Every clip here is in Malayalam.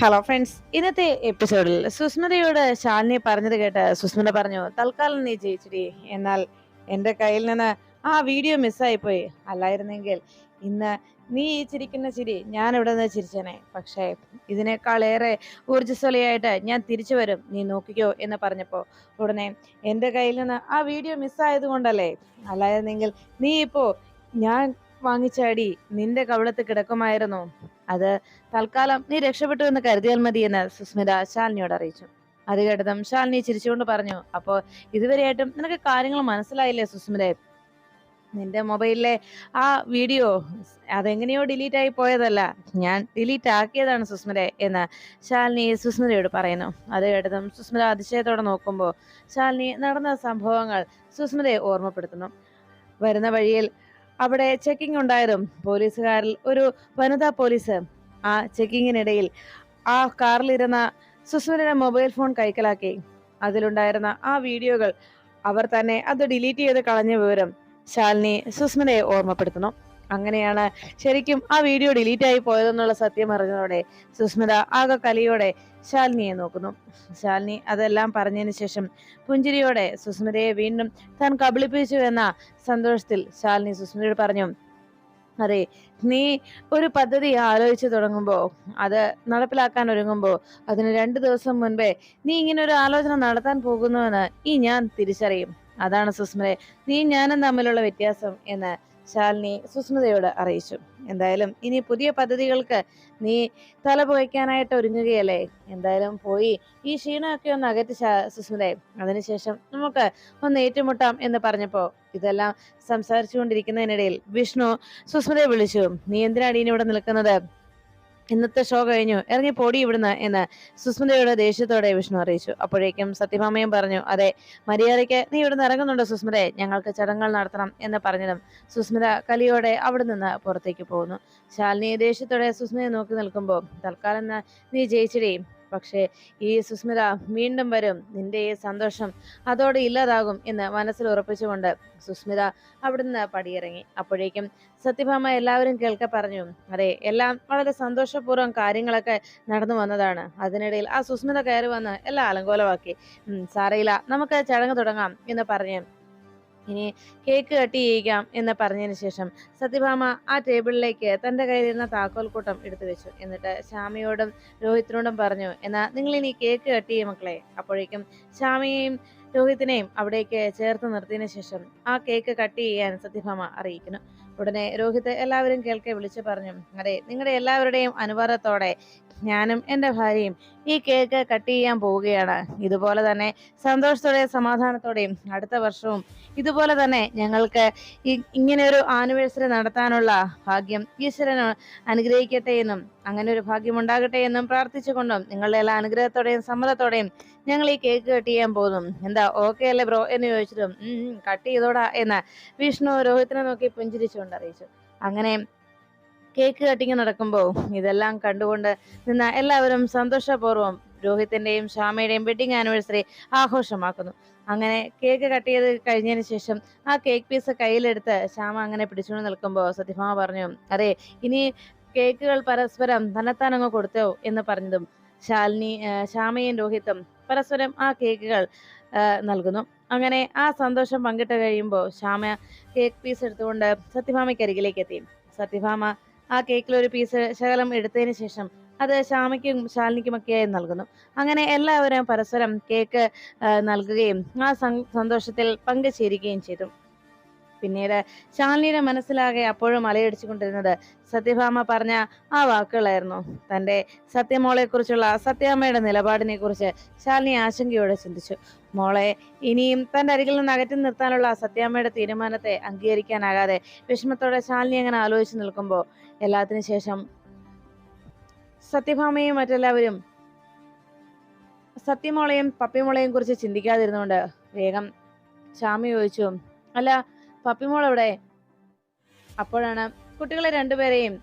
ഹലോ ഫ്രണ്ട്സ് ഇന്നത്തെ എപ്പിസോഡിൽ സുസ്മിതയോട് ശാലിനി പറഞ്ഞത് കേട്ട് സുസ്മിത പറഞ്ഞു തൽക്കാലം നീ ജയിച്ചിടി. എന്നാൽ എന്റെ കയ്യിൽ നിന്ന് ആ വീഡിയോ മിസ്സായിപ്പോയി അല്ലായിരുന്നെങ്കിൽ ഇന്ന് നീ ഈ ചിരിക്കുന്ന ചിരി ഞാൻ ഇവിടെ നിന്ന് ചിരിച്ചേനെ. പക്ഷേ ഇതിനേക്കാളേറെ ഊർജസ്വലയായിട്ട് ഞാൻ തിരിച്ചു വരും. നീ നോക്കിക്കോ എന്ന് പറഞ്ഞപ്പോൾ ഉടനെ എന്റെ കയ്യിൽ നിന്ന് ആ വീഡിയോ മിസ്സായത് കൊണ്ടല്ലേ അല്ലായിരുന്നെങ്കിൽ നീ ഇപ്പോൾ ഞാൻ വാങ്ങിച്ചാടി. നിന്റെ കവിളത്ത് കിടക്കുമായിരുന്നു. അത് തൽക്കാലം നീ രക്ഷപ്പെട്ടു എന്ന് കരുതിയാൽ മതിയെന്ന് സുസ്മിത ശാലിനിയോട് അറിയിച്ചു. അത് കേട്ടതും ശാലിനി ചിരിച്ചുകൊണ്ട് പറഞ്ഞു അപ്പോ ഇതുവരെയായിട്ടും നിനക്ക് കാര്യങ്ങൾ മനസ്സിലായില്ലേ സുസ്മിത? നിന്റെ മൊബൈലിലെ ആ വീഡിയോ അതെങ്ങനെയോ ഡിലീറ്റ് ആയി പോയതല്ല ഞാൻ ഡിലീറ്റ് ആക്കിയതാണ് സുസ്മിത എന്ന് ശാലിനി സുസ്മിതയോട് പറയുന്നു. അത് കേട്ടതും സുസ്മിത അതിശയത്തോടെ നോക്കുമ്പോൾ ശാലിനി നടന്ന സംഭവങ്ങൾ സുസ്മിതയെ ഓർമ്മപ്പെടുത്തുന്നു. വരുന്ന വഴിയിൽ അവിടെ ചെക്കിംഗ് ഉണ്ടായതും പോലീസുകാരിൽ ഒരു വനിതാ പോലീസ് ആ ചെക്കിങ്ങിനിടയിൽ ആ കാറിലിരുന്ന സുസ്മിനയുടെ മൊബൈൽ ഫോൺ കൈക്കലാക്കി. അതിലുണ്ടായിരുന്ന ആ വീഡിയോകൾ അവർ തന്നെ അത് ഡിലീറ്റ് ചെയ്ത് കളഞ്ഞ വിവരം ശാലിനി സുസ്മിനയെ ഓർമ്മപ്പെടുത്തുന്നു. അങ്ങനെയാണ് ശരിക്കും ആ വീഡിയോ ഡിലീറ്റ് ആയി പോയതെന്നുള്ള സത്യം അറിഞ്ഞതോടെ സുസ്മിത ആകെ കലിയോടെ ശാലിനിയെ നോക്കുന്നു. ശാലിനി അതെല്ലാം പറഞ്ഞതിന് ശേഷം പുഞ്ചിരിയോടെ സുസ്മിതയെ വീണ്ടും താൻ കബളിപ്പിച്ചു എന്ന സന്തോഷത്തിൽ ശാലിനി സുസ്മിതയോട് പറഞ്ഞു അതെ നീ ഒരു പദ്ധതി ആലോചിച്ചു തുടങ്ങുമ്പോൾ അത് നടപ്പിലാക്കാൻ ഒരുങ്ങുമ്പോൾ അതിന് രണ്ട് ദിവസം മുൻപേ നീ ഇങ്ങനെ ഒരു ആലോചന നടത്താൻ പോകുന്നുവെന്ന് ഈ ഞാൻ തിരിച്ചറിയും. അതാണ് സുസ്മിത നീ ഞാനും തമ്മിലുള്ള വ്യത്യാസം എന്ന് ശാലിനി സുസ്മിതയോട് അറിയിച്ചു. എന്തായാലും ഇനി പുതിയ പദ്ധതികൾക്ക് നീ തല പുകയ്ക്കാനായിട്ട് ഒരുങ്ങുകയല്ലേ? എന്തായാലും പോയി ഈ ക്ഷീണമൊക്കെ ഒന്ന് അകറ്റി സുസ്മിതയെ അതിനുശേഷം നമുക്ക് ഒന്ന് ഏറ്റുമുട്ടാം എന്ന് പറഞ്ഞപ്പോ ഇതെല്ലാം സംസാരിച്ചുകൊണ്ടിരിക്കുന്നതിനിടയിൽ വിഷ്ണു സുസ്മിതയെ വിളിച്ചു. നീ എന്തിനാണ് ഇനി ഇവിടെ നിൽക്കുന്നത്? ഇന്നത്തെ ഷോ കഴിഞ്ഞു. ഇറങ്ങി പൊടി ഇവിടുന്ന് എന്ന് സുസ്മിതയുടെ ദേഷ്യത്തോടെ വിഷ്ണു അറിയിച്ചു. അപ്പോഴേക്കും സത്യഭാമയും പറഞ്ഞു അതെ മര്യാദയ്ക്ക് നീ ഇവിടുന്ന് ഇറങ്ങുന്നുണ്ടോ സുസ്മിതയെ ഞങ്ങൾക്ക് ചടങ്ങുകൾ നടത്തണം എന്ന് പറഞ്ഞതും സുസ്മിത കലിയോടെ അവിടെ നിന്ന് പുറത്തേക്ക് പോകുന്നു. ശാലിനി ദേഷ്യത്തോടെ സുസ്മിതയെ നോക്കി നിൽക്കുമ്പോൾ തൽക്കാലം നീ ജയിച്ചിടേയും പക്ഷേ ഈ സുസ്മിത വീണ്ടും വരും. നിന്റെ ഈ സന്തോഷം അതോടെ ഇല്ലാതാകും എന്ന് മനസ്സിൽ ഉറപ്പിച്ചുകൊണ്ട് സുസ്മിത അവിടുന്ന് പടിയിറങ്ങി. അപ്പോഴേക്കും സത്യഭാമ എല്ലാവരും കേൾക്കെ പറഞ്ഞു അതെ എല്ലാം വളരെ സന്തോഷപൂർവം കാര്യങ്ങളൊക്കെ നടന്നു വന്നതാണ്. അതിനിടയിൽ ആ സുസ്മിത കയറി വന്ന് എല്ലാം അലങ്കോലമാക്കി. സാറയില നമുക്ക് ചടങ്ങ് തുടങ്ങാം എന്ന് പറഞ്ഞു ഇനി കേക്ക് കട്ട് ചെയ്യിക്കാം എന്ന് പറഞ്ഞതിന് ശേഷം സത്യഭാമ ആ ടേബിളിലേക്ക് തന്റെ കയ്യിലിരുന്ന താക്കോൽക്കൂട്ടം എടുത്തു വെച്ചു. എന്നിട്ട് ശ്യാമയോടും രോഹിത്തിനോടും പറഞ്ഞു എന്നാൽ നിങ്ങൾ ഇനി കേക്ക് കട്ട് ചെയ്യും മക്കളെ. അപ്പോഴേക്കും ശ്യാമയെയും രോഹിത്തിനെയും അവിടേക്ക് ചേർത്ത് നിർത്തിയതിന് ശേഷം ആ കേക്ക് കട്ട് ചെയ്യാൻ സത്യഭാമ അറിയിക്കുന്നു. ഉടനെ രോഹിത് എല്ലാവരും കേൾക്കെ വിളിച്ചു പറഞ്ഞു അതെ നിങ്ങളുടെ എല്ലാവരുടെയും അനുവാദത്തോടെ ഞാനും എന്റെ ഭാര്യയും ഈ കേക്ക് കട്ട് ചെയ്യാൻ പോവുകയാണ്. ഇതുപോലെ തന്നെ സന്തോഷത്തോടെയും സമാധാനത്തോടെയും അടുത്ത വർഷവും ഇതുപോലെ തന്നെ ഞങ്ങൾക്ക് ഇങ്ങനെ ഒരു ആനിവേഴ്സറി നടത്താനുള്ള ഭാഗ്യം ഈശ്വരൻ അനുഗ്രഹിക്കട്ടെ എന്നും അങ്ങനെ ഒരു ഭാഗ്യം ഉണ്ടാകട്ടെ എന്നും പ്രാർത്ഥിച്ചുകൊണ്ടും നിങ്ങളുടെ എല്ലാ അനുഗ്രഹത്തോടെയും സമ്മതത്തോടെയും ഞങ്ങൾ ഈ കേക്ക് കട്ട് ചെയ്യാൻ പോകുന്നു. എന്താ ഓക്കെ അല്ലേ ബ്രോ എന്ന് ചോദിച്ചിട്ടും കട്ട് ചെയ്തോടാ എന്ന് വിഷ്ണു രോഹിത്തിനെ നോക്കി പുഞ്ചിരിച്ചുകൊണ്ട് അറിയിച്ചു. അങ്ങനെ കേക്ക് കട്ടിങ് നടക്കുമ്പോൾ ഇതെല്ലാം കണ്ടുകൊണ്ട് നിന്ന എല്ലാവരും സന്തോഷപൂർവം രോഹിത്തിന്റെയും ശ്യാമയുടെയും വെഡിങ് ആനിവേഴ്സറി ആഘോഷമാക്കുന്നു. അങ്ങനെ കേക്ക് കട്ട് ചെയ്ത് കഴിഞ്ഞതിന് ശേഷം ആ കേക്ക് പീസ് കയ്യിലെടുത്ത് ശ്യാമ അങ്ങനെ പിടിച്ചുകൊണ്ട് നിൽക്കുമ്പോൾ സത്യഭാമ പറഞ്ഞു അതെ ഇനി കേക്കുകൾ പരസ്പരം തന്നെത്താൻ കൊടുത്തോ? എന്ന് പറഞ്ഞതും ശാലിനി ശ്യാമയും രോഹിത്തും പരസ്പരം ആ കേക്കുകൾ നൽകുന്നു. അങ്ങനെ ആ സന്തോഷം പങ്കിട്ട് കഴിയുമ്പോൾ ശ്യാമ കേക്ക് പീസ് എടുത്തുകൊണ്ട് സത്യഭാമയ്ക്ക് അരികിലേക്ക് എത്തി. സത്യഭാമ ആ കേക്കിൽ ഒരു പീസ് ശകലം എടുത്തതിന് ശേഷം അത് ശ്യാമയ്ക്കും ശാലിനിക്കുമൊക്കെയായി നൽകുന്നു. അങ്ങനെ എല്ലാവരും പരസ്പരം കേക്ക് നൽകുകയും ആ സന്തോഷത്തിൽ പങ്കുചേരുകയും ചെയ്തു. പിന്നീട് ശാലിനിയുടെ മനസ്സിലാകെ അപ്പോഴും അലയടിച്ചുകൊണ്ടിരുന്നത് സത്യഭാമ പറഞ്ഞ ആ വാക്കുകളായിരുന്നു. തന്റെ സത്യമോളെക്കുറിച്ചുള്ള സത്യാമ്മയുടെ നിലപാടിനെ കുറിച്ച് ശാലിനി ആശങ്കയോടെ ചിന്തിച്ചു. മോളെ ഇനിയും തന്റെ അരികിൽ നിന്ന് അകറ്റി നിർത്താനുള്ള സത്യാമ്മയുടെ തീരുമാനത്തെ അംഗീകരിക്കാനാകാതെ വിഷമത്തോടെ ശാലിനി അങ്ങനെ ആലോചിച്ച് നിൽക്കുമ്പോൾ എല്ലാത്തിനു ശേഷം സത്യഭാമയും മറ്റെല്ലാവരും സത്യമോളെയും പപ്പിമോളെയും കുറിച്ച് ചിന്തിക്കാതിരുന്നുകൊണ്ട് വേഗം ശ്യാമി ചോദിച്ചു അല്ല പപ്പിമോൾ എവിടെ അപ്പോഴാണ് കുട്ടികളെ രണ്ടുപേരെയും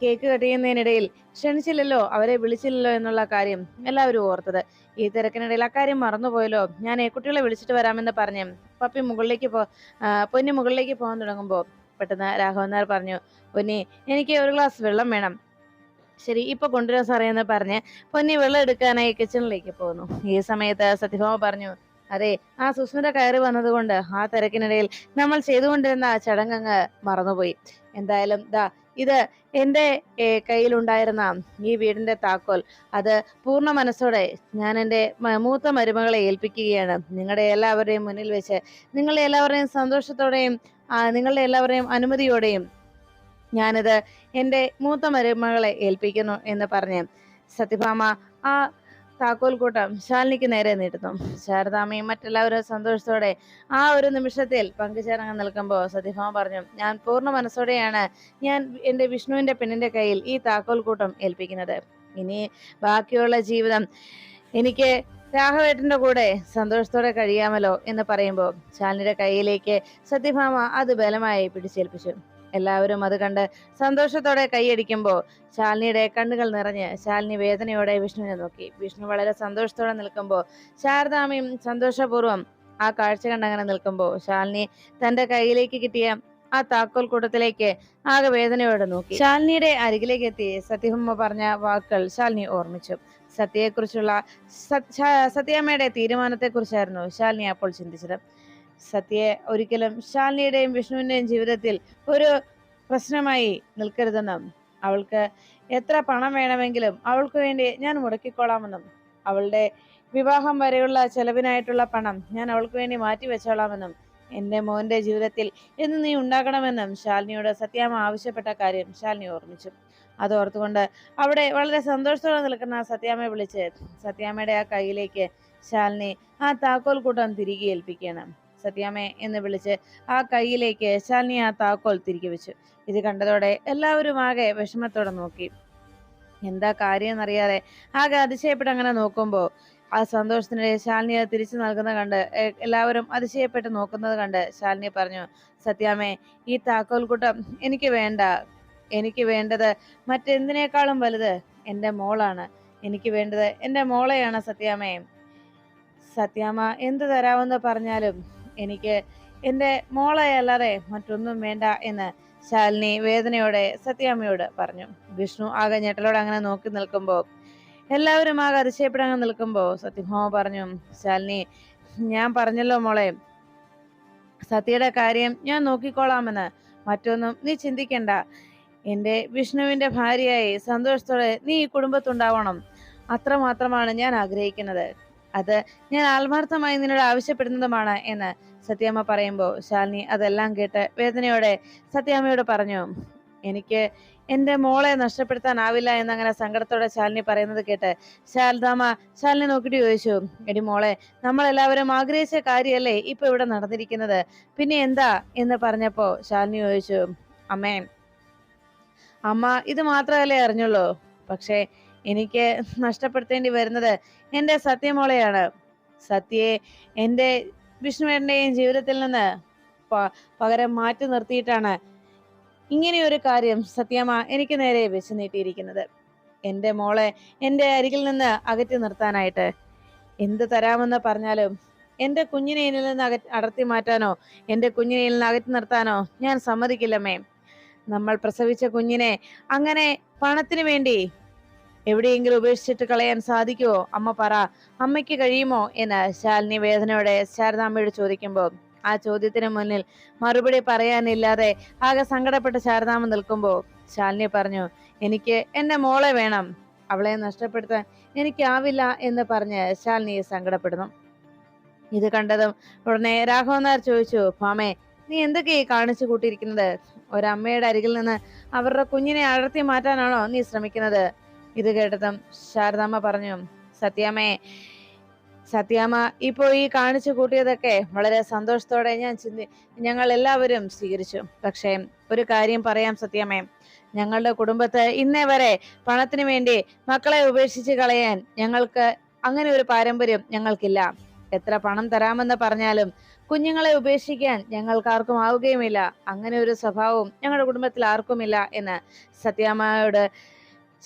കേക്ക് കട്ട് ചെയ്യുന്നതിനിടയിൽ ക്ഷണിച്ചില്ലല്ലോ അവരെ വിളിച്ചില്ലല്ലോ എന്നുള്ള കാര്യം എല്ലാവരും ഓർത്തത്. ഈ തിരക്കിനിടയിൽ അക്കാര്യം മറന്നുപോയല്ലോ. ഞാൻ കുട്ടികളെ വിളിച്ചിട്ട് വരാമെന്ന് പറഞ്ഞ് പപ്പി മുകളിലേക്ക് പോ പൊന്നി മുകളിലേക്ക് പോകാൻ തുടങ്ങുമ്പോൾ പെട്ടെന്ന് രാഘവൻ നായർ പറഞ്ഞു പൊന്നി എനിക്ക് ഒരു ഗ്ലാസ് വെള്ളം വേണം. ശരി ഇപ്പൊ കൊണ്ടുവരാൻ സാറേ എന്ന് പറഞ്ഞ് പൊന്നി വെള്ളം എടുക്കാനായി കിച്ചണിലേക്ക് പോകുന്നു ഈ സമയത്ത് സത്യഭാമ പറഞ്ഞു അതെ ആ സുസ്മിത കയറി വന്നതുകൊണ്ട് ആ തിരക്കിനിടയിൽ നമ്മൾ ചെയ്തുകൊണ്ടിരുന്ന ആ ചടങ്ങങ്ങ് മറന്നുപോയി. എന്തായാലും ദാ ഇത് എന്റെ കയ്യിലുണ്ടായിരുന്ന ഈ വീടിന്റെ താക്കോൽ അത് പൂർണ മനസ്സോടെ ഞാൻ എന്റെ മൂത്ത മരുമകളെ ഏൽപ്പിക്കുകയാണ്. നിങ്ങളുടെ എല്ലാവരുടെയും മുന്നിൽ വെച്ച് നിങ്ങളുടെ എല്ലാവരുടെയും സന്തോഷത്തോടെയും നിങ്ങളുടെ എല്ലാവരുടെയും അനുമതിയോടെയും ഞാനിത് എന്റെ മൂത്ത മരുമകളെ ഏൽപ്പിക്കുന്നു എന്ന് പറഞ്ഞ് സത്യഭാമ ആ താക്കോൽ കൂട്ടം ശാലിനിക്ക് നേരെ നീട്ടുന്നു. ശാരദാമ്മയും മറ്റെല്ലാവരും സന്തോഷത്തോടെ ആ ഒരു നിമിഷത്തിൽ പങ്കുചേർന്ന് നിൽക്കുമ്പോൾ സത്യഭാമ പറഞ്ഞു ഞാൻ പൂർണ മനസ്സോടെയാണ് ഞാൻ എന്റെ വിഷ്ണുവിന്റെ പെണ്ണിന്റെ കയ്യിൽ ഈ താക്കോൽ കൂട്ടം ഏൽപ്പിക്കുന്നത്. ഇനി ബാക്കിയുള്ള ജീവിതം എനിക്ക് രാഘവേട്ടന്റെ കൂടെ സന്തോഷത്തോടെ കഴിയാമല്ലോ എന്ന് പറയുമ്പോൾ ശാലിനിയുടെ കയ്യിലേക്ക് സത്യഭാമ അത് ബലമായി പിടിച്ചേൽപ്പിച്ചു. എല്ലാവരും അത് കണ്ട് സന്തോഷത്തോടെ കൈയടിക്കുമ്പോൾ ശാലിനിയുടെ കണ്ണുകൾ നിറഞ്ഞ് ശാലിനി വേദനയോടെ വിഷ്ണുവിനെ നോക്കി. വിഷ്ണു വളരെ സന്തോഷത്തോടെ നിൽക്കുമ്പോൾ ശാരദാമയും സന്തോഷപൂർവം ആ കാഴ്ച കണ്ടങ്ങനെ നിൽക്കുമ്പോൾ ശാലിനി തന്റെ കയ്യിലേക്ക് കിട്ടിയ ആ താക്കോൽ കൂട്ടത്തിലേക്ക് ആകെ വേദനയോടെ നോക്കി. ശാലിനിയുടെ അരികിലേക്ക് എത്തി. സത്യഹമ്മ പറഞ്ഞ വാക്കുകൾ ശാലിനി ഓർമ്മിച്ചു. സത്യയെക്കുറിച്ചുള്ള സത്- സത്യാമ്മയുടെ തീരുമാനത്തെക്കുറിച്ചായിരുന്നു ശാലിനി അപ്പോൾ ചിന്തിച്ചത്. സത്യയെ ഒരിക്കലും ശാലിനിയുടെയും വിഷ്ണുവിന്റെയും ജീവിതത്തിൽ ഒരു പ്രശ്നമായി നിൽക്കരുതെന്നും അവൾക്ക് എത്ര പണം വേണമെങ്കിലും അവൾക്ക് വേണ്ടി ഞാൻ മുടക്കിക്കോളാമെന്നും അവളുടെ വിവാഹം വരെയുള്ള ചെലവിനായിട്ടുള്ള പണം ഞാൻ അവൾക്ക് വേണ്ടി മാറ്റി വെച്ചോളാമെന്നും എന്റെ മോന്റെ ജീവിതത്തിൽ എന്ന് നീ ഉണ്ടാകണമെന്നും ശാലിനിയോട് സത്യാമ ആവശ്യപ്പെട്ട കാര്യം ശാലിനി ഓർമ്മിച്ചു. അതോർത്തുകൊണ്ട് അവിടെ വളരെ സന്തോഷത്തോടെ നിൽക്കുന്ന സത്യാമ്മയെ വിളിച്ച് സത്യാമ്മയുടെ ആ കയ്യിലേക്ക് ശാലിനി ആ താക്കോൽ കൂട്ടം തിരികെ ഏൽപ്പിക്കുകയാണ്. സത്യാമ്മേ എന്ന് വിളിച്ച് ആ കയ്യിലേക്ക് ശാലിനി ആ താക്കോൽ തിരികെ വെച്ചു. ഇത് കണ്ടതോടെ എല്ലാവരും ആകെ വിഷമത്തോടെ നോക്കി. എന്താ കാര്യം എന്നറിയാതെ ആകെ അതിശയപ്പെട്ട് അങ്ങനെ നോക്കുമ്പോൾ ആ സന്തോഷത്തിനിടെ ശാലിനി അത് തിരിച്ചു നൽകുന്ന കണ്ട് എല്ലാവരും അതിശയപ്പെട്ട് നോക്കുന്നത് കണ്ട് ശാലിനി പറഞ്ഞു സത്യാമേ ഈ താക്കോൽ കൂട്ടം എനിക്ക് വേണ്ട. എനിക്ക് വേണ്ടത് മറ്റെന്തിനേക്കാളും വലുത് എന്റെ മോളാണ്. എനിക്ക് വേണ്ടത് എന്റെ മോളെയാണ് സത്യാമേ സത്യാമ്മ എന്ത് തരാമെന്ന് പറഞ്ഞാലും എനിക്ക് എന്റെ മോളെ അല്ലാതെ മറ്റൊന്നും വേണ്ട എന്ന് ശാലിനി വേദനയോടെ സത്യാമ്മയോട് പറഞ്ഞു. വിഷ്ണു ആകെ ഞെട്ടലോടെ അങ്ങനെ നോക്കി നിൽക്കുമ്പോൾ എല്ലാവരും ആകെ അതിശയപ്പെടാൻ നിൽക്കുമ്പോൾ സത്യഭാമ പറഞ്ഞു ശാലിനി ഞാൻ പറഞ്ഞല്ലോ മോളെ സത്യയുടെ കാര്യം ഞാൻ നോക്കിക്കോളാമെന്ന്. മറ്റൊന്നും നീ ചിന്തിക്കണ്ട. എന്റെ വിഷ്ണുവിന്റെ ഭാര്യയായി സന്തോഷത്തോടെ നീ ഈ കുടുംബത്തുണ്ടാവണം. അത്രമാത്രമാണ് ഞാൻ ആഗ്രഹിക്കുന്നത്. അത് ഞാൻ ആത്മാർത്ഥമായി നിന്നോട് ആവശ്യപ്പെടുന്നതുമാണ് എന്ന് സത്യാമ്മ പറയുമ്പോൾ ശാലിനി അതെല്ലാം കേട്ട് വേദനയോടെ സത്യാമ്മയോട് പറഞ്ഞു എനിക്ക് എന്റെ മോളെ നഷ്ടപ്പെടുത്താനാവില്ല എന്നങ്ങനെ സങ്കടത്തോടെ ശാലിനി പറയുന്നത് കേട്ട് ശാലദാമ ശാലിനി നോക്കിയിട്ട് ചോദിച്ചു എടി മോളെ നമ്മളെല്ലാവരും ആഗ്രഹിച്ച കാര്യമല്ലേ ഇപ്പൊ ഇവിടെ നടന്നിരിക്കുന്നത്? പിന്നെ എന്താ? എന്ന് പറഞ്ഞപ്പോൾ ശാലിനി ചോദിച്ചു അമ്മേ അമ്മ ഇത് മാത്രമല്ലേ അറിഞ്ഞുള്ളൂ. പക്ഷേ എനിക്ക് നഷ്ടപ്പെടുത്തേണ്ടി വരുന്നത് എന്റെ സത്യമോളെയാണ്. സത്യയെ എന്റെ വിഷ്ണുവേട്ടന്റെയും ജീവിതത്തിൽ നിന്ന് പകരം മാറ്റി നിർത്തിയിട്ടാണ് ഇങ്ങനെയൊരു കാര്യം സത്യമ്മ എനിക്ക് നേരെ വെച്ച് നീട്ടിയിരിക്കുന്നത്. എന്റെ മോളെ എന്റെ അരികിൽ നിന്ന് അകറ്റി നിർത്താനായിട്ട് എന്ത് തരാമെന്ന് പറഞ്ഞാലും എന്റെ കുഞ്ഞിനെ ഇതിൽ നിന്ന് അക അടർത്തി മാറ്റാനോ എന്റെ കുഞ്ഞിനെ ഇതിൽ നിന്ന് അകറ്റി നിർത്താനോ ഞാൻ സമ്മതിക്കില്ലമ്മേ. നമ്മൾ പ്രസവിച്ച കുഞ്ഞിനെ അങ്ങനെ പണത്തിന് വേണ്ടി എവിടെയെങ്കിലും ഉപേക്ഷിച്ചിട്ട് കളയാൻ സാധിക്കുമോ അമ്മ പറ. അമ്മയ്ക്ക് കഴിയുമോ? എന്ന് ശാലിനി വേദനയോടെ ശാരദാമ്മയോട് ചോദിക്കുമ്പോൾ ആ ചോദ്യത്തിന് മുന്നിൽ മറുപടി പറയാനില്ലാതെ ആകെ സങ്കടപ്പെട്ട് ശാരദാമ്മ നിൽക്കുമ്പോൾ ശാലിനി പറഞ്ഞു എനിക്ക് എന്റെ മോളെ വേണം. അവളെ നഷ്ടപ്പെടുത്താൻ എനിക്കാവില്ല എന്ന് പറഞ്ഞ് ശാലിനി സങ്കടപ്പെടുന്നു. ഇത് കണ്ടതും ഉടനെ രാഘവൻ നായർ ചോദിച്ചു ഭാമേ നീ എന്തൊക്കെയായി കാണിച്ചു കൂട്ടിയിരിക്കുന്നത്? ഒരമ്മയുടെ അരികിൽ നിന്ന് അവരുടെ കുഞ്ഞിനെ അടർത്തി മാറ്റാനാണോ നീ ശ്രമിക്കുന്നത്? ഇത് കേട്ടതും ശാരദാമ്മ പറഞ്ഞു സത്യാമ്മേ സത്യാമ്മ ഇപ്പോൾ ഈ കാണിച്ചു കൂട്ടിയതൊക്കെ വളരെ സന്തോഷത്തോടെ ഞാൻ ചിന്തി ഞങ്ങൾ എല്ലാവരും സ്വീകരിച്ചു. പക്ഷേ ഒരു കാര്യം പറയാം സത്യാമ്മേ. ഞങ്ങളുടെ കുടുംബത്തെ ഇന്നേ വരെ പണത്തിന് വേണ്ടി മക്കളെ ഉപേക്ഷിച്ച് കളയാൻ ഞങ്ങൾക്ക് അങ്ങനെ ഒരു പാരമ്പര്യം ഞങ്ങൾക്കില്ല. എത്ര പണം തരാമെന്ന് പറഞ്ഞാലും കുഞ്ഞുങ്ങളെ ഉപേക്ഷിക്കാൻ ഞങ്ങൾക്ക് ആർക്കും ആവുകയുമില്ല. അങ്ങനെ ഒരു സ്വഭാവവും ഞങ്ങളുടെ കുടുംബത്തിൽ ആർക്കുമില്ല എന്ന് സത്യാമ്മയോട്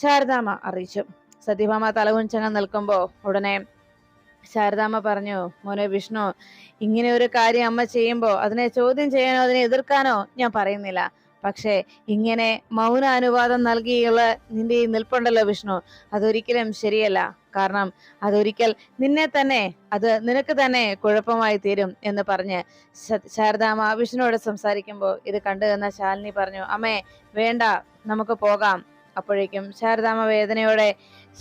ശാരദാമ്മ അറിയിച്ചു. സത്യഭാമ തലകുഞ്ചങ്ങ് നിൽക്കുമ്പോൾ ഉടനെ ശാരദാമ്മ പറഞ്ഞു മോനെ വിഷ്ണു ഇങ്ങനെ ഒരു കാര്യം അമ്മ ചെയ്യുമ്പോൾ അതിനെ ചോദ്യം ചെയ്യാനോ അതിനെ എതിർക്കാനോ ഞാൻ പറയുന്നില്ല. പക്ഷേ ഇങ്ങനെ മൗന അനുവാദം നൽകിയുള്ള നിന്റെ ഈ നിൽപ്പുണ്ടല്ലോ വിഷ്ണു അതൊരിക്കലും ശരിയല്ല. കാരണം അതൊരിക്കൽ നിന്നെ തന്നെ അത് നിനക്ക് തന്നെ കുഴപ്പമായി തീരും എന്ന് പറഞ്ഞ് ശാരദാമ്മ വിഷ്ണുവോട് സംസാരിക്കുമ്പോൾ ഇത് കണ്ടു എന്ന ശാലിനി പറഞ്ഞു അമ്മേ വേണ്ട നമുക്ക് പോകാം. അപ്പോഴേക്കും ശാരദാമ്മ വേദനയോടെ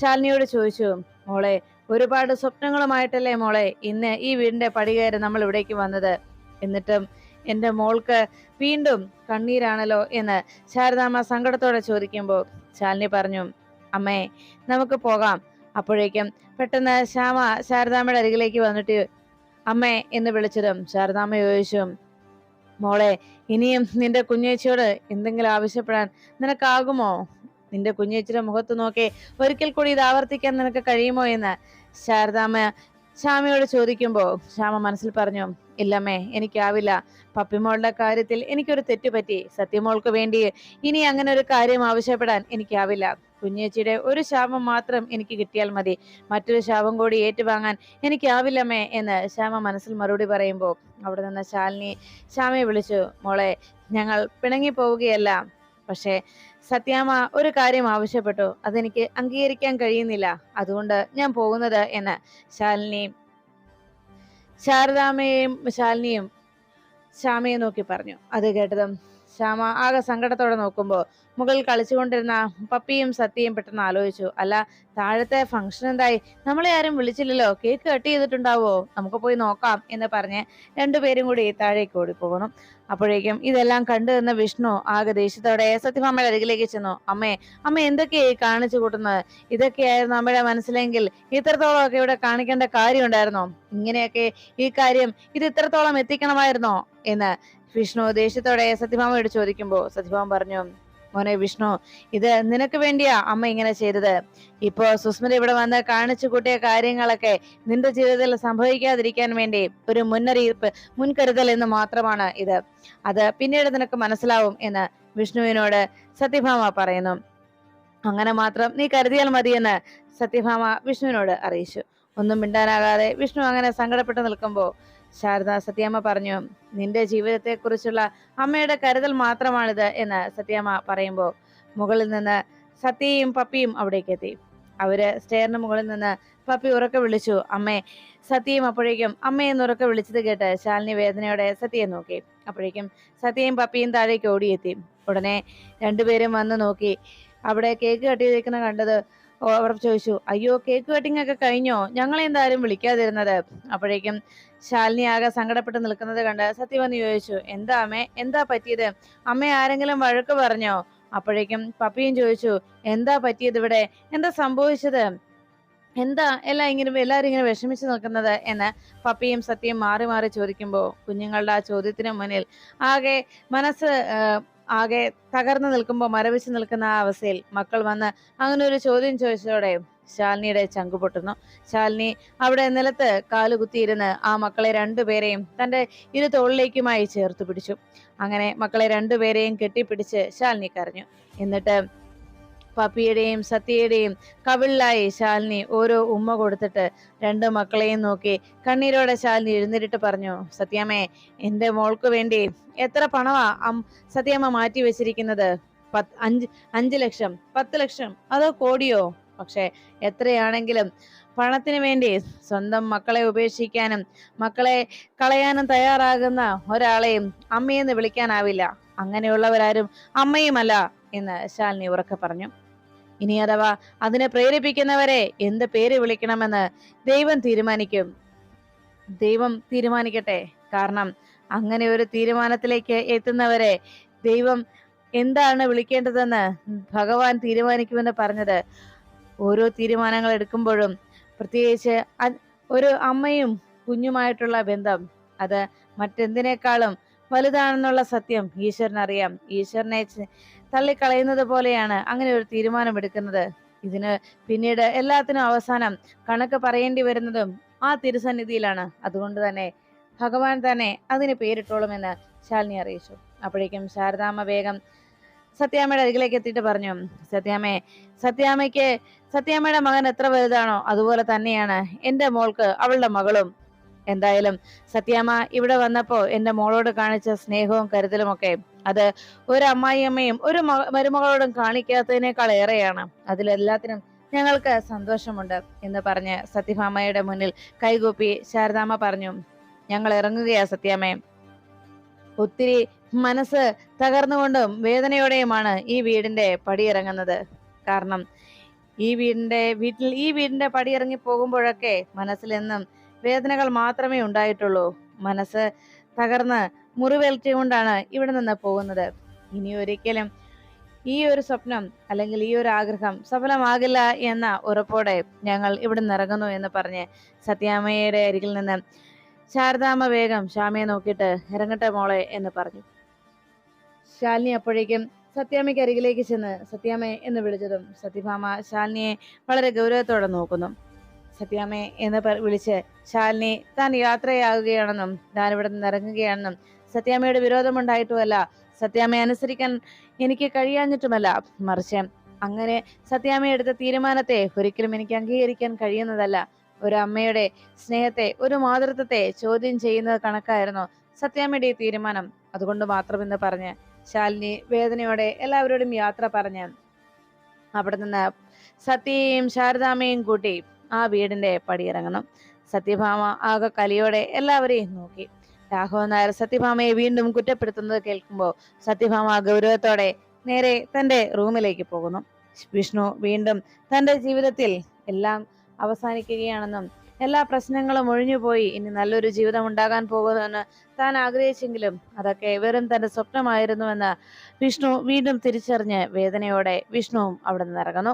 ശാലിനിയോട് ചോദിച്ചു മോളെ ഒരുപാട് സ്വപ്നങ്ങളുമായിട്ടല്ലേ മോളെ ഇന്ന് ഈ വീടിന്റെ പടി കയറി നമ്മൾ ഇവിടേക്ക് വന്നത്? എന്നിട്ടും എന്റെ മോൾക്ക് വീണ്ടും കണ്ണീരാണല്ലോ എന്ന് ശാരദാമ്മ സങ്കടത്തോടെ ചോദിക്കുമ്പോൾ ശാലിനി പറഞ്ഞു അമ്മേ നമുക്ക് പോകാം. അപ്പോഴേക്കും പെട്ടെന്ന് ശ്യാമ ശാരദാമ്മയുടെ അരികിലേക്ക് വന്നിട്ട് അമ്മേ എന്ന് വിളിച്ചതും ശാരദാമ്മ ചോദിച്ചു മോളെ ഇനിയും നിന്റെ കുഞ്ഞേച്ചിയോട് എന്തെങ്കിലും ആവശ്യപ്പെടാൻ നിനക്കാകുമോ? നിന്റെ കുഞ്ഞേച്ചിയുടെ മുഖത്ത് നോക്കേ ഒരിക്കൽ കൂടി ഇത് ആവർത്തിക്കാൻ നിനക്ക് കഴിയുമോ എന്ന് ശാരദാമ്മ ശ്യാമയോട് ചോദിക്കുമ്പോൾ ശ്യാമ മനസ്സിൽ പറഞ്ഞു ഇല്ലമ്മേ എനിക്കാവില്ല. പപ്പിമോളുടെ കാര്യത്തിൽ എനിക്കൊരു തെറ്റ് പറ്റി. സത്യമോൾക്ക് വേണ്ടി ഇനി അങ്ങനെ ഒരു കാര്യം ആവശ്യപ്പെടാൻ എനിക്കാവില്ല. കുഞ്ഞേച്ചിയുടെ ഒരു ശാപം മാത്രം എനിക്ക് കിട്ടിയാൽ മതി. മറ്റൊരു ശാപം കൂടി ഏറ്റുവാങ്ങാൻ എനിക്കാവില്ലമ്മേ എന്ന് ശ്യാമ മനസ്സിൽ മറുപടി പറയുമ്പോൾ അവിടെ നിന്ന് ശാലിനി ശ്യാമയെ വിളിച്ചു മോളെ ഞങ്ങൾ പിണങ്ങി പോവുകയല്ല. പക്ഷേ സത്യാമ്മ ഒരു കാര്യം ആവശ്യപ്പെട്ടു. അതെനിക്ക് അംഗീകരിക്കാൻ കഴിയുന്നില്ല. അതുകൊണ്ട് ഞാൻ പോകുന്നത് എന്ന് ശാലിനി ശാരദാമ്മയെയും ശാലിനിയും ശ്യാമയെ നോക്കി പറഞ്ഞു. അത് കേട്ടതും ശ്യാമ ആകെ സങ്കടത്തോടെ നോക്കുമ്പോൾ മുകളിൽ കളിച്ചുകൊണ്ടിരുന്ന പപ്പിയും സത്യയും പെട്ടെന്ന് ആലോചിച്ചു. അല്ല താഴത്തെ ഫംഗ്ഷൻ എന്തായി? നമ്മളെ ആരും വിളിച്ചില്ലല്ലോ. കേക്ക് കട്ട് ചെയ്തിട്ടുണ്ടാവോ? നമുക്ക് പോയി നോക്കാം എന്ന് പറഞ്ഞ് രണ്ടുപേരും കൂടി താഴേക്ക് ഓടിപ്പോകുന്നു. അപ്പോഴേക്കും ഇതെല്ലാം കണ്ടു നിന്ന വിഷ്ണു ആകെ ദേഷ്യത്തോടെ സത്യഭാമയുടെ അരികിലേക്ക് ചെന്നു. അമ്മേ അമ്മ എന്തൊക്കെയായി കാണിച്ചു കൂട്ടുന്നത്? ഇതൊക്കെയായിരുന്നു അമ്മയുടെ മനസ്സിലെങ്കിൽ ഇത്രത്തോളം ഒക്കെ ഇവിടെ കാണിക്കേണ്ട കാര്യമുണ്ടായിരുന്നോ? ഇങ്ങനെയൊക്കെ ഈ കാര്യം ഇത് ഇത്രത്തോളം എത്തിക്കണമായിരുന്നോ? എന്ന് വിഷ്ണു ദേഷ്യത്തോടെ സത്യഭാമയോട് ചോദിക്കുമ്പോൾ സത്യഭാമ പറഞ്ഞു മോനെ വിഷ്ണു ഇത് നിനക്ക് വേണ്ടിയാ അമ്മ ഇങ്ങനെ ചെയ്തത്. ഇപ്പോ സുസ്മിത ഇവിടെ വന്ന് കാണിച്ചു കൂട്ടിയ കാര്യങ്ങളൊക്കെ നിന്റെ ജീവിതത്തിൽ സംഭവിക്കാതിരിക്കാൻ വേണ്ടി ഒരു മുന്നറിയിപ്പ് മുൻകരുതൽ എന്ന് മാത്രമാണ് ഇത്. അത് പിന്നീട് നിനക്ക് മനസ്സിലാവും എന്ന് വിഷ്ണുവിനോട് സത്യഭാമ പറയുന്നു. അങ്ങനെ മാത്രം നീ കരുതിയാൽ മതിയെന്ന് സത്യഭാമ വിഷ്ണുവിനോട് അറിയിച്ചു. ഒന്നും മിണ്ടാനാകാതെ വിഷ്ണു അങ്ങനെ സങ്കടപ്പെട്ട് നിൽക്കുമ്പോൾ ശാരദ സത്യാമ്മ പറഞ്ഞു നിന്റെ ജീവിതത്തെക്കുറിച്ചുള്ള അമ്മയുടെ കരുതൽ മാത്രമാണിത് എന്ന് സത്യാമ്മ പറയുമ്പോൾ മുകളിൽ നിന്ന് സത്യയും പപ്പിയും അവിടേക്ക് എത്തി. അവർ സ്റ്റെയറിന് മുകളിൽ നിന്ന് പപ്പി ഉറക്കെ വിളിച്ചു അമ്മ സത്യയും അപ്പോഴേക്കും അമ്മയെന്ന് ഉറക്കെ വിളിച്ചത് കേട്ട് ശാലിനി വേദനയോടെ സത്യയെ നോക്കി. അപ്പോഴേക്കും സത്യയും പപ്പിയും താഴേക്ക് ഓടിയെത്തി. ഉടനെ രണ്ടുപേരും വന്ന് നോക്കി. അവിടെ കേക്ക് കട്ടിയിരിക്കുന്ന കണ്ടത് അവർ ചോദിച്ചു അയ്യോ കേക്ക് കട്ടിംഗ് ഒക്കെ കഴിഞ്ഞോ? ഞങ്ങളെ എന്തായാലും വിളിക്കാതിരുന്നത്. അപ്പോഴേക്കും ശാലിനി ആകെ സങ്കടപ്പെട്ട് നിൽക്കുന്നത് കണ്ട് സത്യം വന്ന് ചോദിച്ചു എന്താ അമ്മേ? എന്താ പറ്റിയത്? അമ്മ ആരെങ്കിലും വഴക്ക് പറഞ്ഞോ? അപ്പോഴേക്കും പപ്പിയും ചോദിച്ചു എന്താ പറ്റിയത് ഇവിടെ? എന്താ സംഭവിച്ചത്? എന്താ എല്ലാം ഇങ്ങനെ എല്ലാവരും ഇങ്ങനെ വിഷമിച്ച് നിൽക്കുന്നത്? എന്ന് പപ്പിയും സത്യം മാറി മാറി ചോദിക്കുമ്പോൾ കുഞ്ഞുങ്ങളുടെ ആ ചോദ്യത്തിന് മുന്നിൽ ആകെ മനസ്സ് ആകെ തകർന്നു നിൽക്കുമ്പോൾ മരവിച്ച് നിൽക്കുന്ന ആ അവസ്ഥയിൽ മക്കൾ വന്ന് അങ്ങനെ ഒരു ചോദ്യം ചോദിച്ചതോടെ ശാലിനിയുടെ ചങ്കു പൊട്ടുന്നു. ശാലിനി അവിടെ നിലത്ത് കാലുകുത്തിയിരുന്ന് ആ മക്കളെ രണ്ടുപേരെയും തന്റെ ഇരു തോളിലേക്കുമായി ചേർത്ത് പിടിച്ചു. അങ്ങനെ മക്കളെ രണ്ടുപേരെയും കെട്ടിപ്പിടിച്ച് ശാലിനി കരഞ്ഞു. എന്നിട്ട് പപ്പിയുടെയും സത്യയുടെയും കവിളിലായി ശാലിനി ഓരോ ഉമ്മ കൊടുത്തിട്ട് രണ്ട് മക്കളെയും നോക്കി കണ്ണീരോടെ ശാലിനി എഴുന്നേറ്റിട്ട് പറഞ്ഞു സത്യാമ്മേ എന്റെ മോൾക്ക് വേണ്ടി എത്ര പണമാ സത്യാമ്മ മാറ്റി വെച്ചിരിക്കുന്നത്? പത്ത് അഞ്ച് അഞ്ച് ലക്ഷം പത്ത് ലക്ഷം അതോ കോടിയോ? പക്ഷേ എത്രയാണെങ്കിലും പണത്തിന് വേണ്ടി സ്വന്തം മക്കളെ ഉപേക്ഷിക്കാനും മക്കളെ കളയാനും തയ്യാറാകുന്ന ഒരാളെയും അമ്മയെന്ന് വിളിക്കാനാവില്ല. അങ്ങനെയുള്ളവരാരും അമ്മയുമല്ല എന്ന് ശാലിനി ഉറക്കെ പറഞ്ഞു. ഇനി അഥവാ അതിനെ പ്രേരിപ്പിക്കുന്നവരെ എന്ത് പേര് വിളിക്കണമെന്ന് ദൈവം തീരുമാനിക്കും. ദൈവം തീരുമാനിക്കട്ടെ. കാരണം അങ്ങനെ ഒരു തീരുമാനത്തിലേക്ക് എത്തുന്നവരെ ദൈവം എന്താണ് വിളിക്കേണ്ടതെന്ന് ഭഗവാൻ തീരുമാനിക്കുമെന്ന് പറഞ്ഞത്. ഓരോ തീരുമാനങ്ങൾ എടുക്കുമ്പോഴും പ്രത്യേകിച്ച് ഒരു അമ്മയും കുഞ്ഞുമായിട്ടുള്ള ബന്ധം അത് മറ്റെന്തിനേക്കാളും വലുതാണെന്നുള്ള സത്യം ഈശ്വരനറിയാം. ഈശ്വരനെ തള്ളിക്കളയുന്നത് പോലെയാണ് അങ്ങനെ ഒരു തീരുമാനമെടുക്കുന്നത്. ഇതിന് പിന്നീട് എല്ലാത്തിനും അവസാനം കണക്ക് പറയേണ്ടി വരുന്നതും ആ തിരുസന്നിധിയിലാണ്. അതുകൊണ്ട് തന്നെ ഭഗവാൻ തന്നെ അതിന് പേരിട്ടോളുമെന്ന് ശാലിനി അറിയിച്ചു. അപ്പോഴേക്കും ശാരദാമ്മ വേഗം സത്യാമ്മയുടെ അരികിലേക്ക് എത്തിയിട്ട് പറഞ്ഞു സത്യാമ്മയെ സത്യാമ്മയ്ക്ക് സത്യാമ്മയുടെ മകൻ എത്ര വലുതാണോ അതുപോലെ തന്നെയാണ് എന്റെ മോൾക്ക് അവളുടെ മകളും. എന്തായാലും സത്യാമ്മ ഇവിടെ വന്നപ്പോ എന്റെ മോളോട് കാണിച്ച സ്നേഹവും കരുതലും ഒക്കെ അത് ഒരു അമ്മായിയമ്മയും ഒരു മരുമകളോടും കാണിക്കാത്തതിനേക്കാൾ ഏറെയാണ്. അതിലെല്ലാത്തിനും ഞങ്ങൾക്ക് സന്തോഷമുണ്ട് എന്ന് പറഞ്ഞ് സത്യഭാമയുടെ മുന്നിൽ കൈകൂപ്പി ശാരദാമ്മ പറഞ്ഞു ഞങ്ങൾ ഇറങ്ങുകയാ സത്യാമ്മയും ഒത്തിരി മനസ്സ് തകർന്നുകൊണ്ടും വേദനയോടെയുമാണ് ഈ വീടിന്റെ പടിയിറങ്ങുന്നത്. കാരണം ഈ വീടിന്റെ വീട്ടിൽ ഈ വീടിന്റെ പടിയിറങ്ങി പോകുമ്പോഴൊക്കെ മനസ്സിലെന്നും വേദനകൾ മാത്രമേ ഉണ്ടായിട്ടുള്ളൂ. മനസ്സ് തകർന്ന് മുറിവേൽറ്റുകൊണ്ടാണ് ഇവിടെ നിന്ന് പോകുന്നത്. ഇനി ഒരിക്കലും ഈ ഒരു സ്വപ്നം അല്ലെങ്കിൽ ഈ ഒരു ആഗ്രഹം സഫലമാകില്ല എന്ന ഉറപ്പോടെ ഞങ്ങൾ ഇവിടെ നിന്ന് ഇറങ്ങുന്നു എന്ന് പറഞ്ഞ് സത്യാമ്മയുടെ അരികിൽ നിന്ന് ശാരദാമ്മ വേഗം ശ്യാമയെ നോക്കിയിട്ട് ഇറങ്ങട്ടെ മോളെ എന്ന് പറഞ്ഞു. ശാലിനി അപ്പോഴേക്കും സത്യാമ്മയ്ക്ക് അരികിലേക്ക് ചെന്ന് സത്യാമ്മയെ എന്ന് വിളിച്ചതും സത്യഭാമ ശാലിനിയെ വളരെ ഗൗരവത്തോടെ നോക്കുന്നു. സത്യാമ്മയെ എന്ന് വിളിച്ച് ശാലിനി താൻ യാത്രയാകുകയാണെന്നും താൻ ഇവിടെ നിന്ന് ഇറങ്ങുകയാണെന്നും സത്യാമ്മയുടെ വിരോധമുണ്ടായിട്ടുമല്ല. സത്യാമ്മയെ അനുസരിക്കാൻ എനിക്ക് കഴിയാഞ്ഞിട്ടുമല്ല. മറിച്ച് അങ്ങനെ സത്യാമ്മ എടുത്ത തീരുമാനത്തെ ഒരിക്കലും എനിക്ക് അംഗീകരിക്കാൻ കഴിയുന്നതല്ല. ഒരു അമ്മയുടെ സ്നേഹത്തെ ഒരു മാതൃത്വത്തെ ചോദ്യം ചെയ്യുന്നത് കണക്കായിരുന്നു സത്യാമ്മയുടെ ഈ തീരുമാനം. അതുകൊണ്ട് മാത്രമെന്ന് പറഞ്ഞ് ശാലിനി വേദനയോടെ എല്ലാവരോടും യാത്ര പറഞ്ഞ് അവിടെ നിന്ന് സത്യയും ശാരദാമ്മയും കൂട്ടി ആ വീടിന്റെ പടിയിറങ്ങണം. സത്യഭാമ ആകെ കലിയോടെ എല്ലാവരെയും നോക്കി. രാഘവൻ നായർ സത്യഭാമയെ വീണ്ടും കുറ്റപ്പെടുത്തുന്നത് കേൾക്കുമ്പോൾ സത്യഭാമ ഗൗരവത്തോടെ നേരെ തന്റെ റൂമിലേക്ക് പോകുന്നു. വിഷ്ണു വീണ്ടും തന്റെ ജീവിതത്തിൽ എല്ലാം അവസാനിക്കുകയാണെന്നും എല്ലാ പ്രശ്നങ്ങളും ഒഴിഞ്ഞുപോയി ഇനി നല്ലൊരു ജീവിതം ഉണ്ടാകാൻ പോകുമെന്ന് താൻ ആഗ്രഹിച്ചെങ്കിലും അതൊക്കെ വെറും തന്റെ സ്വപ്നമായിരുന്നുവെന്ന് വിഷ്ണു വീണ്ടും തിരിച്ചറിഞ്ഞ് വേദനയോടെ വിഷ്ണുവും അവിടെ നിന്ന് ഇറങ്ങുന്നു.